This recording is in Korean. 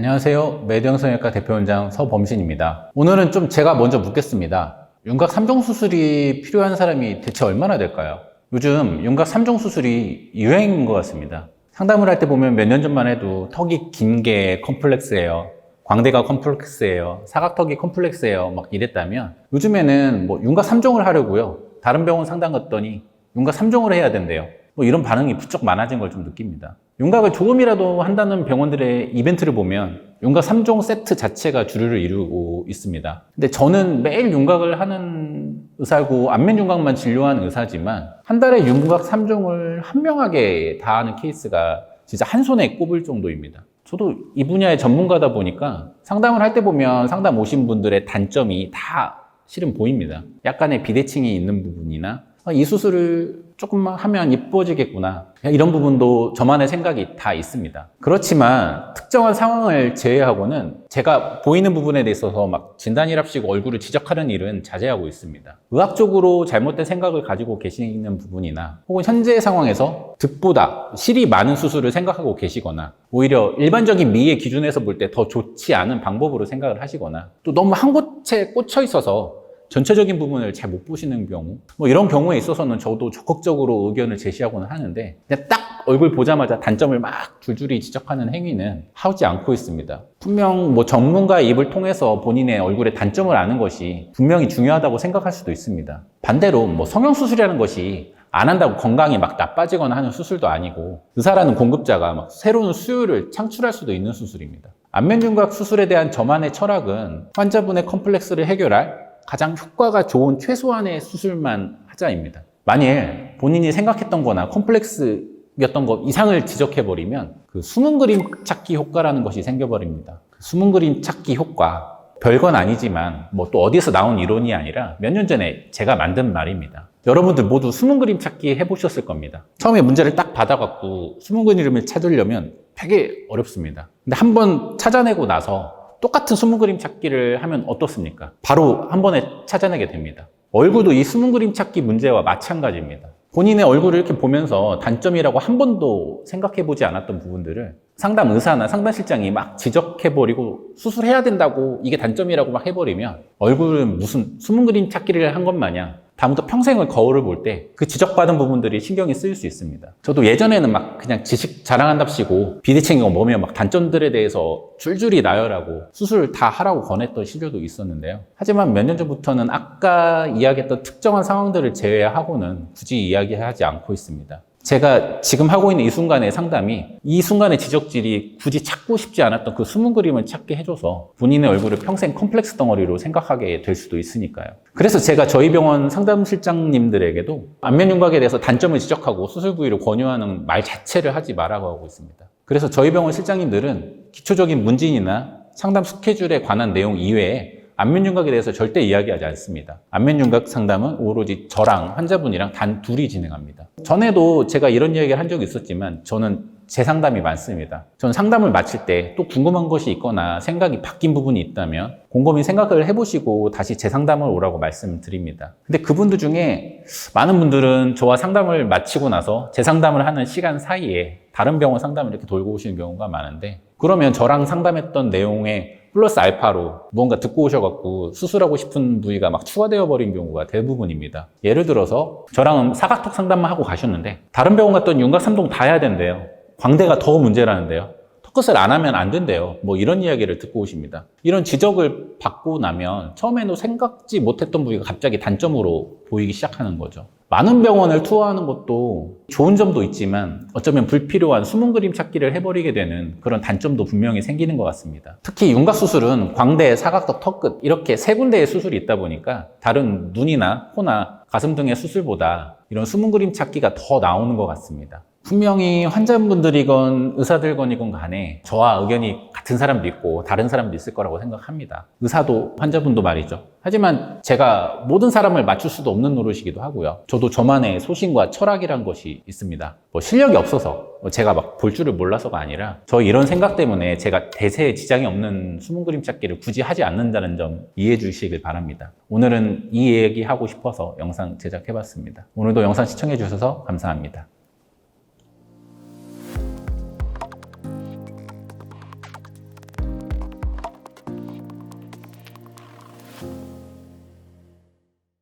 안녕하세요. 매대형성형외과 대표원장 서범신입니다. 오늘은 좀 제가 먼저 묻겠습니다. 윤곽 3종 수술이 필요한 사람이 대체 얼마나 될까요? 요즘 윤곽 3종 수술이 유행인 것 같습니다. 상담을 할 때 보면 몇 년 전만 해도 턱이 긴 게 컴플렉스예요. 광대가 컴플렉스예요. 사각턱이 컴플렉스예요. 막 이랬다면 요즘에는 뭐 윤곽 3종을 하려고요. 다른 병원 상담 갔더니 윤곽 3종을 해야 된대요. 뭐 이런 반응이 부쩍 많아진 걸 좀 느낍니다. 윤곽을 조금이라도 한다는 병원들의 이벤트를 보면 윤곽 3종 세트 자체가 주류를 이루고 있습니다. 근데 저는 매일 윤곽을 하는 의사고 안면 윤곽만 진료하는 의사지만 한 달에 윤곽 3종을 한 명하게 다 하는 케이스가 진짜 한 손에 꼽을 정도입니다. 저도 이 분야의 전문가다 보니까 상담을 할 때 보면 상담 오신 분들의 단점이 다 실은 보입니다. 약간의 비대칭이 있는 부분이나 아, 이 수술을 조금만 하면 이뻐지겠구나. 이런 부분도 저만의 생각이 다 있습니다. 그렇지만 특정한 상황을 제외하고는 제가 보이는 부분에 대해서 막 진단이랍시고 얼굴을 지적하는 일은 자제하고 있습니다. 의학적으로 잘못된 생각을 가지고 계시는 부분이나 혹은 현재 상황에서 득보다 실이 많은 수술을 생각하고 계시거나 오히려 일반적인 미의 기준에서 볼 때 더 좋지 않은 방법으로 생각을 하시거나 또 너무 한 곳에 꽂혀 있어서 전체적인 부분을 잘 못 보시는 경우 뭐 이런 경우에 있어서는 저도 적극적으로 의견을 제시하고는 하는데 근데 딱 얼굴 보자마자 단점을 막 줄줄이 지적하는 행위는 하지 않고 있습니다. 분명 뭐 전문가의 입을 통해서 본인의 얼굴의 단점을 아는 것이 분명히 중요하다고 생각할 수도 있습니다. 반대로 뭐 성형 수술이라는 것이 안 한다고 건강이 막 나빠지거나 하는 수술도 아니고 의사라는 공급자가 막 새로운 수요를 창출할 수도 있는 수술입니다. 안면윤곽 수술에 대한 저만의 철학은 환자분의 컴플렉스를 해결할 가장 효과가 좋은 최소한의 수술만 하자입니다. 만일 본인이 생각했던 거나 컴플렉스였던 것 이상을 지적해버리면 그 숨은 그림 찾기 효과라는 것이 생겨버립니다. 그 숨은 그림 찾기 효과. 별건 아니지만 뭐 또 어디서 나온 이론이 아니라 몇 년 전에 제가 만든 말입니다. 여러분들 모두 숨은 그림 찾기 해보셨을 겁니다. 처음에 문제를 딱 받아갖고 숨은 그림을 찾으려면 되게 어렵습니다. 근데 한번 찾아내고 나서 똑같은 숨은 그림 찾기를 하면 어떻습니까? 바로 한 번에 찾아내게 됩니다. 얼굴도 이 숨은 그림 찾기 문제와 마찬가지입니다. 본인의 얼굴을 이렇게 보면서 단점이라고 한 번도 생각해 보지 않았던 부분들을 상담 의사나 상담 실장이 막 지적해 버리고 수술해야 된다고 이게 단점이라고 막 해버리면 얼굴은 무슨 숨은 그림 찾기를 한 것 마냥 다음부터 평생을 거울을 볼 때 그 지적받은 부분들이 신경이 쓰일 수 있습니다. 저도 예전에는 막 그냥 지식 자랑한답시고 비대칭이고 뭐며 막 단점들에 대해서 줄줄이 나열하고 수술을 다 하라고 권했던 시절도 있었는데요. 하지만 몇 년 전부터는 아까 이야기했던 특정한 상황들을 제외하고는 굳이 이야기하지 않고 있습니다. 제가 지금 하고 있는 이 순간의 상담이 이 순간의 지적질이 굳이 찾고 싶지 않았던 그 숨은 그림을 찾게 해줘서 본인의 얼굴을 평생 컴플렉스 덩어리로 생각하게 될 수도 있으니까요. 그래서 제가 저희 병원 상담실장님들에게도 안면윤곽에 대해서 단점을 지적하고 수술 부위를 권유하는 말 자체를 하지 말라고 하고 있습니다. 그래서 저희 병원 실장님들은 기초적인 문진이나 상담 스케줄에 관한 내용 이외에 안면윤곽에 대해서 절대 이야기하지 않습니다. 안면윤곽 상담은 오로지 저랑 환자분이랑 단 둘이 진행합니다. 전에도 제가 이런 이야기를 한 적이 있었지만 저는 제 상담이 많습니다. 저는 상담을 마칠 때 또 궁금한 것이 있거나 생각이 바뀐 부분이 있다면 곰곰이 생각을 해보시고 다시 재 상담을 오라고 말씀드립니다. 근데 그분들 중에 많은 분들은 저와 상담을 마치고 나서 재 상담을 하는 시간 사이에 다른 병원 상담을 이렇게 돌고 오시는 경우가 많은데 그러면 저랑 상담했던 내용에 플러스 알파로 무언가 듣고 오셔갖고 수술하고 싶은 부위가 막 추가되어 버린 경우가 대부분입니다. 예를 들어서 저랑 사각턱 상담만 하고 가셨는데 다른 병원 갔더니 윤곽 3동 다 해야 된대요. 광대가 더 문제라는데요. 턱끝을 안 하면 안 된대요. 뭐 이런 이야기를 듣고 오십니다. 이런 지적을 받고 나면 처음에는 생각지 못했던 부위가 갑자기 단점으로 보이기 시작하는 거죠. 많은 병원을 투어하는 것도 좋은 점도 있지만 어쩌면 불필요한 숨은 그림 찾기를 해버리게 되는 그런 단점도 분명히 생기는 것 같습니다. 특히 윤곽 수술은 광대, 사각턱, 턱끝 이렇게 세 군데의 수술이 있다 보니까 다른 눈이나 코나 가슴 등의 수술보다 이런 숨은 그림 찾기가 더 나오는 것 같습니다. 분명히 환자분들이건 의사들건이건 간에 저와 의견이 같은 사람도 있고 다른 사람도 있을 거라고 생각합니다. 의사도 환자분도 말이죠. 하지만 제가 모든 사람을 맞출 수도 없는 노릇이기도 하고요. 저도 저만의 소신과 철학이란 것이 있습니다. 뭐 실력이 없어서 뭐 제가 막 볼 줄을 몰라서가 아니라 저 이런 생각 때문에 제가 대세에 지장이 없는 숨은 그림 찾기를 굳이 하지 않는다는 점 이해해 주시길 바랍니다. 오늘은 이 얘기 하고 싶어서 영상 제작해 봤습니다. 오늘도 영상 시청해 주셔서 감사합니다.